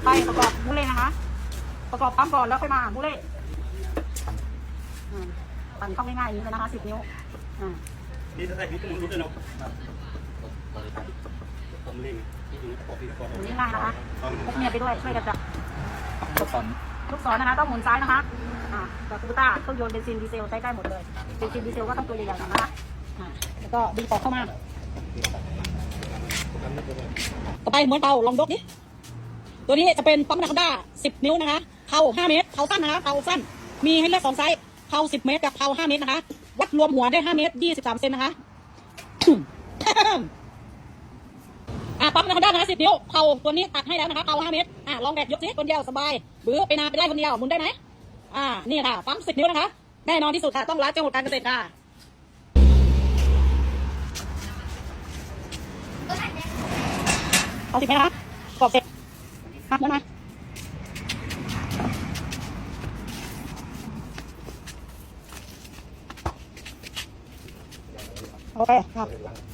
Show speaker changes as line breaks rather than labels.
ต่อไปประกอบบุเล่นะคะ ประกอบปั๊มก่อนแล้วค่อยมาบุเล่อ่าปั่นเข้าง่ายๆอย่างนี้เลยนะคะสิบนิ้วอ่า
นี่ถ้าใส่นี่ก็มันรู้ด้วยเนาะผมเล่นนี่ถึงปกติก่อน
อย่างนี้ง่ายนะคะพกเมียไปด้วยช่วยกันจับ
ลูกศร
ลูกศรนะคะต้องหมุนซ้ายนะคะอ่าแบบคูต้าเครื่องยนต์เบนซินดีเซลใช้ได้หมดเลยเบนซินดีเซลก็ต้องตัวใหญ่ๆหน่อยนะคะอ่าแล้วก็ดึงปอกเข้ามา ต่อไปม้วนเตาลองยกดิ ตัวนี้จะเป็นปั๊มนาคด้า10นิ้วนะคะเผา5เมตรเผาสั้นนะคะเผาสั้น มีให้เลือกสองไซส์เผา10เมตรกับเผา5เมตรนะคะ วัดรวมหัวได้5เมตร23เซนนะคะอะปั๊มนาคด้านะคะ10นิ้วเผาตัวนี้ตัดให้แล้วนะคะเผา5เมตรอะลองแดดยกสิคนเดียวสบายบื้อไปนาไปไล่คนเดียวหมุนได้ไหมอ่านี่ค่ะปั๊ม10นิ้วนะคะแน่นอนที่สุดค่ะ ต้องรัดจังหวัดการเกษตรค่ะเอาสิบไหมคะกรอบเสร็จ มาแล้วมาโอเคครับ